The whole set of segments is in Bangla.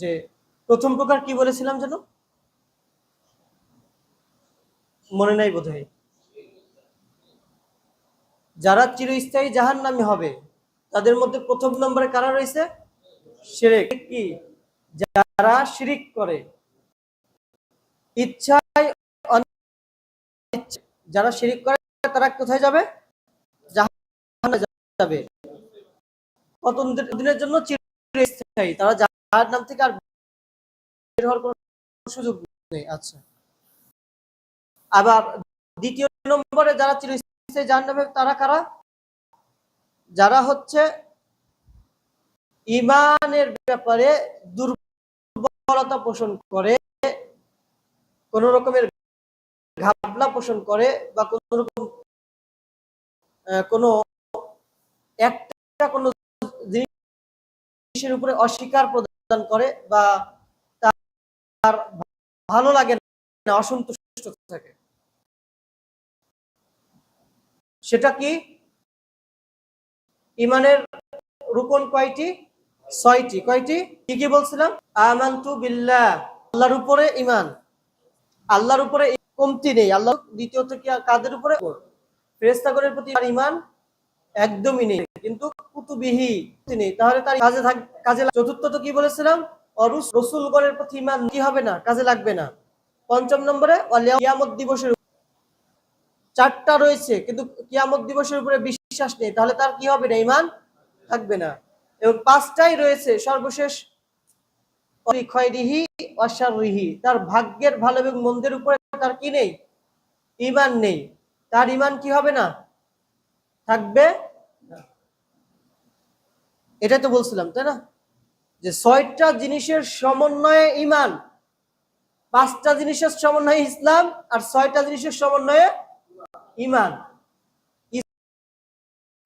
যে প্রথম প্রকার কি বলেছিলাম যেন? মনে নাই বোধ যারা চিরস্থায়ী জাহান নামে হবে, তাদের মধ্যে প্রথম নম্বরে কারা রয়েছে? কি? যারা শিরিক করে। ইচ্ছায় যারা শিরিক করে, তারা কোথায় যাবে? জাহান্নামে যাবে। কত দিনের জন্য চিরস্থায়ী। তারা জাহার নাম থেকে আর বের হওয়ার কোনো সুযোগ নেই আচ্ছা। আবার দ্বিতীয় নম্বরে যারা চিরস্থায়ী তারা কারা? যারা হচ্ছে ইমানের ব্যাপারে দুর্বলতা পোষণ করে, কোন রকমের ঘাবলা পোষণ করে বা কোন রকম কোনো একটা কোনো জিনিসের উপরে অস্বীকার প্রদান করে বা তার ভালো লাগে না, অসন্তুষ্ট থাকে। সেটা কি? ইমানের রুকন কয়টি? ছয়টি। কয়টি? কি কি বলছিলাম? আমান্তু বিল্লাহ। আল্লাহর উপরে ইমান আল্লাহর উপরে কমতি নেই। আল্লাহ দ্বিতীয়ত কি কাদের উপরে? ফেরেস্তাগণের প্রতি ইমান একদমই নেই। কিন্তু কুতুবিহি নেই তাহলে তার কাজে কাজে লাগ- চতুর্থত কি বলেছিলাম? রসুলগণের প্রতি ইমান কি হবে না? কাজে লাগবে না। পঞ্চম নম্বরে কিয়ামত দিবসের চারটা রয়েছে, কিন্তু কিয়ামত দিবসের উপরে বিশ্বাস নেই। তাহলে তার কি হবে না? ইমান থাকবে না। এবং পাঁচটাই রয়েছে, সর্বশেষ অসারিহি তার ভাগ্যের ভালো এবং মন্দের উপরে তার কি নেই? ইমান নেই। তার ইমান কি হবে না? থাকবে না। এটাই তো বলছিলাম, তাই না? যে ছয়টা জিনিসের সমন্বয়ে ইমান, পাঁচটা জিনিসের সমন্বয়ে ইসলাম আর ছয়টা জিনিসের সমন্বয়ে ইমান।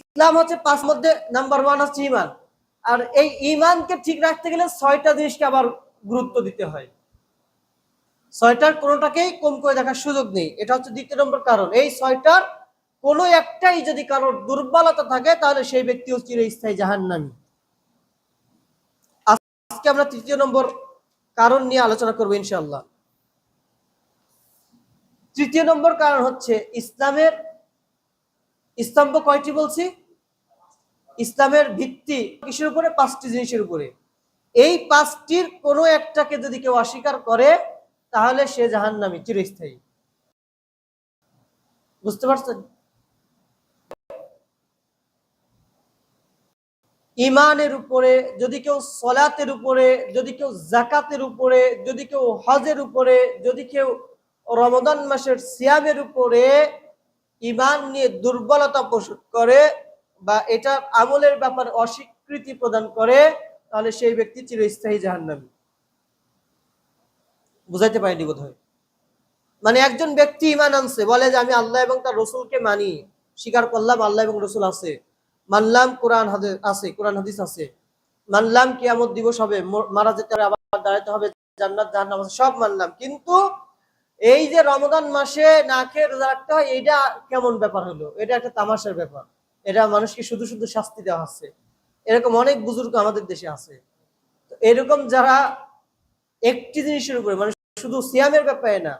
ইসলাম হচ্ছে পাঁচ মধ্যে নাম্বার ওয়ান হচ্ছে ইমান। আর এই ইমানকে ঠিক রাখতে গেলে ছয়টা জিনিসকে আবার গুরুত্ব দিতে হয়। ছয়টার কোনোটাকেই কম করে দেখার সুযোগ নেই। এটা হচ্ছে দ্বিতীয় নম্বর কারণ। এই ছয়টার কোনো একটাই যদি কারোর দুর্বলতা থাকে, তাহলে সেই ব্যক্তি হচ্ছে চিরস্থায়ী জাহান্নামী। আমরা তৃতীয় নম্বর কারণ নিয়ে আলোচনা করব ইনশাল্লাহ তৃতীয় নম্বর কারণ হচ্ছে ইসলামের স্তম্ভ কয়টি বলছি? ইসলামের ভিত্তি কিসের উপরে? পাঁচটি জিনিসের উপরে। এই পাঁচটির কোনো একটাকে যদি কেউ অস্বীকার করে, তাহলে সে জাহান্নামী, চিরস্থায়ী। বুঝতে পারছেন? ইমানের উপরে, যদি কেউ সলাতের উপরে, যদি কেউ জাকাতের উপরে, যদি কেউ হজের উপরে, যদি কেউ রমদান মাসের সিয়ামের উপরে ইমান নিয়ে দুর্বলতা পোষণ করে বা এটা আমলের ব্যাপারে অস্বীকৃতি প্রদান করে, তাহলে সেই ব্যক্তি চিরস্থায়ী জাহান্নামী। বুঝাইতে পারিনি বোধ মানে একজন ব্যক্তি ইমান আনছে, বলে যে আমি আল্লাহ এবং তার রসুলকে মানি, স্বীকার করলাম আল্লাহ এবং রসুল আছে। মানলাম কোরআন আছে, কোরআন হাদিস আছে। মানলাম কিয়ামত দিবস হবে মারা যেতে হবে, আবার দাঁড়াতে হবে, জান্নাত, জাহান্নাম আছে, সব মানলাম। কিন্তু এই যে রমজান মাসে না খেয়ে রোজা রাখতে হয় এটা কেমন ব্যাপার হলো? এটা একটা তামাশার ব্যাপার। এটা মানুষকে শুধু শুধু শাস্তি দেওয়া হচ্ছে এরকম অনেক বুজুর্গ আমাদের দেশে আছে। তো এরকম যারা একটি জিনিসের উপরে মানে শুধু সিয়ামের ব্যাপারে না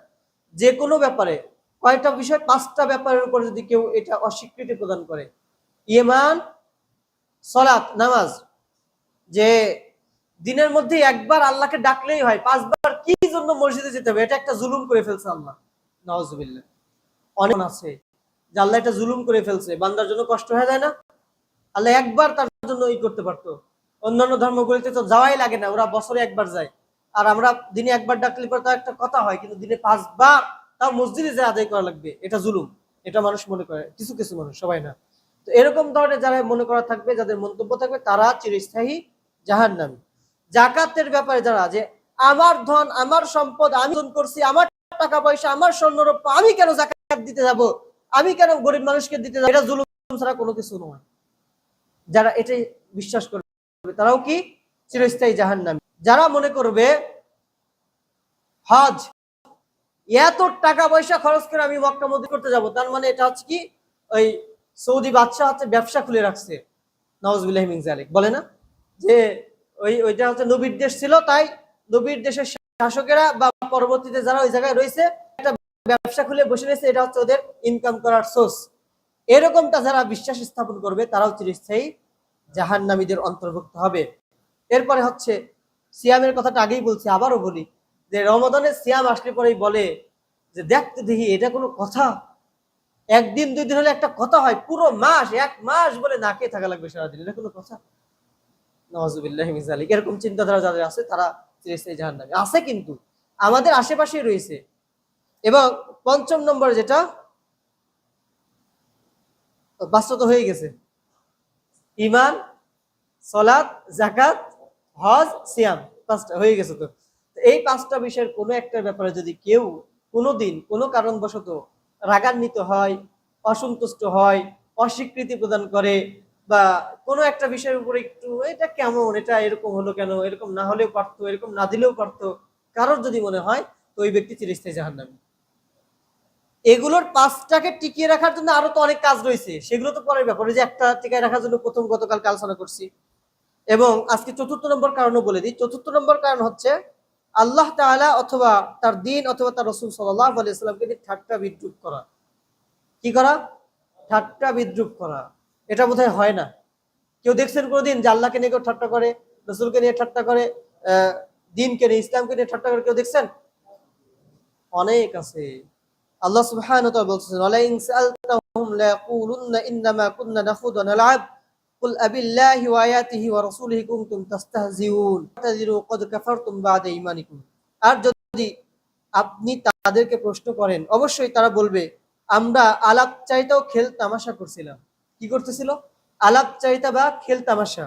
যে কোনো ব্যাপারে, কয়টা বিষয়, পাঁচটা ব্যাপারের উপর যদি কেউ এটা অস্বীকৃতি প্রদান করে ইমান সলাৎ, নামাজ, যে দিনের মধ্যে একবার আল্লাহকে ডাকলেই হয়, পাঁচবার কি জন্য মসজিদে যেতে হবে? এটা একটা জুলুম করে ফেলছে আল্লাহ। নওয়াজবিল্লাহ অনেক আছে যে আল্লাহ এটা জুলুম করে ফেলছে, বান্দার জন্য কষ্ট হয়ে যায় না। আল্লাহ একবার তার জন্য ই করতে পারতো। অন্যান্য ধর্মগুলিতে তো যাওয়াই লাগে না, ওরা বছরে একবার যায়। আর আমরা দিনে একবার ডাকলে পরে তার একটা কথা হয়, কিন্তু দিনে পাঁচবার তাও মসজিদে যে আদায় করা লাগবে, এটা জুলুম। এটা মানুষ মনে করে, কিছু কিছু মানুষ, সবাই না। তো এরকম ধরনের যারা মনে করা থাকবে, যাদের মন্তব্য থাকবে, তারা চিরস্থায়ী জাহান নামী জাকাতের ব্যাপারে যারা যে আমার ধন, আমার সম্পদ, আমি করছি, আমার টাকা পয়সা, আমার স্বর্ণরূপ আমি কেন জাকাত দিতে যাব? আমি কেন গরিব মানুষকে দিতে যাব? এটা জুলুম ছাড়া কোনো কিছু নয়। যারা এটাই বিশ্বাস করবে, তারাও কি? চিরস্থায়ী জাহান নামী যারা মনে করবে, হজ, এত টাকা পয়সা খরচ করে আমি মক্কা মদি করতে যাব, তার মানে এটা হচ্ছে কি? ওই সৌদি বাদশাহ হচ্ছে ব্যবসা খুলে রাখছে নওয়াজ মিনজালিক বলে না? যে ওই, ওইটা হচ্ছে নবীর দেশ ছিল, তাই নবীর দেশের শাসকেরা বা পরবর্তীতে যারা ওই জায়গায় রয়েছে, একটা ব্যবসা খুলে বসে রয়েছে, এটা হচ্ছে ওদের ইনকাম করার সোর্স এরকমটা যারা বিশ্বাস স্থাপন করবে, তারাও চিরস্থায়ী জাহান্নামীদের অন্তর্ভুক্ত হবে। এরপরে হচ্ছে, সিয়ামের কথাটা আগেই বলছি, আবারও বলি, যে রমদানের সিয়াম আসলে পরেই বলে যে দেখতে দেখি, এটা কোনো কথা? একদিন, দুই দিন হলে একটা কথা হয়, পুরো মাস, এক মাস বলে না খেয়ে থাকা লাগবে সারাদিন। এটা কোনো কথা? নওয়াজুবিল্লাহ এরকম চিন্তাধারা যাদের আছে, তারা চিরস্থায়ী জাহান্নামী। আছে কিন্তু। আমাদের আশেপাশেই রয়েছে। এবং পঞ্চম নম্বর যেটা বাস্তব হয়ে গেছে। ইমান সলাৎ জাকাত হজ, সিয়াম, পাঁচটা হয়ে গেছে তো। এই পাঁচটা বিষয়ের কোনো একটা ব্যাপারে যদি কেউ কোনোদিন কোনো কারণবশত রাগান্বিত হয়, অসন্তুষ্ট হয়, অস্বীকৃতি প্রদান করে বা কোনো একটা বিষয়ের উপরে একটু, এটা কেমন? এটা এরকম হলো কেন? এরকম না হলেও পারতো, এরকম না দিলেও পারতো। কারোর যদি মনে হয়, তো ওই ব্যক্তি চিরস্থায়ী জাহান্নামী। এগুলোর পাঁচটাকে টিকিয়ে রাখার জন্য আরও তো অনেক কাজ রয়েছে। সেগুলো তো পরের ব্যাপার। যে একটা টিকায় রাখার জন্য প্রথম গতকাল আলোচনা করছি। এবং আজকে চতুর্থ নম্বর কারণও বলে দিই। চতুর্থ নম্বর কারণ হচ্ছে আল্লাহ তাআলা অথবা তার দিন অথবা তার রসুল সাল্লাহ আলাইসাল্লামকে ঠাট্টা বিদ্রুপ করা। কি করা? ঠাট্টা বিদ্রুপ করা। এটা বোধহয় হয় না। কেউ দেখছেন কোনোদিন যে আল্লাহকে নিয়ে কেউ ঠাট্টা করে, রসুলকে নিয়ে ঠাট্টা করে দিনকে নিয়ে, ইসলামকে নিয়ে ঠাট্টা করে কেউ দেখছেন? অনেক আছে। আল্লাহ তাআলা বলছেন ওয়ালা ইন সাআলতাহুম লা ইয়াকুলুন্না ইন্নামা কুননা নাখুদু ওয়া নালআব قل أبي الله وآياته ورسوله كنتم تستهزئون تعتذروا قد كفرتم بعد إيمانكم আর যদি আপনি তাদেরকে প্রশ্ন করেন অবশ্যই তারা বলবে আমরা আলাপ চাইতেও খেল তামাশা করছিলাম কি করতেছিল আলাপ চাইতা বা খেল তামাশা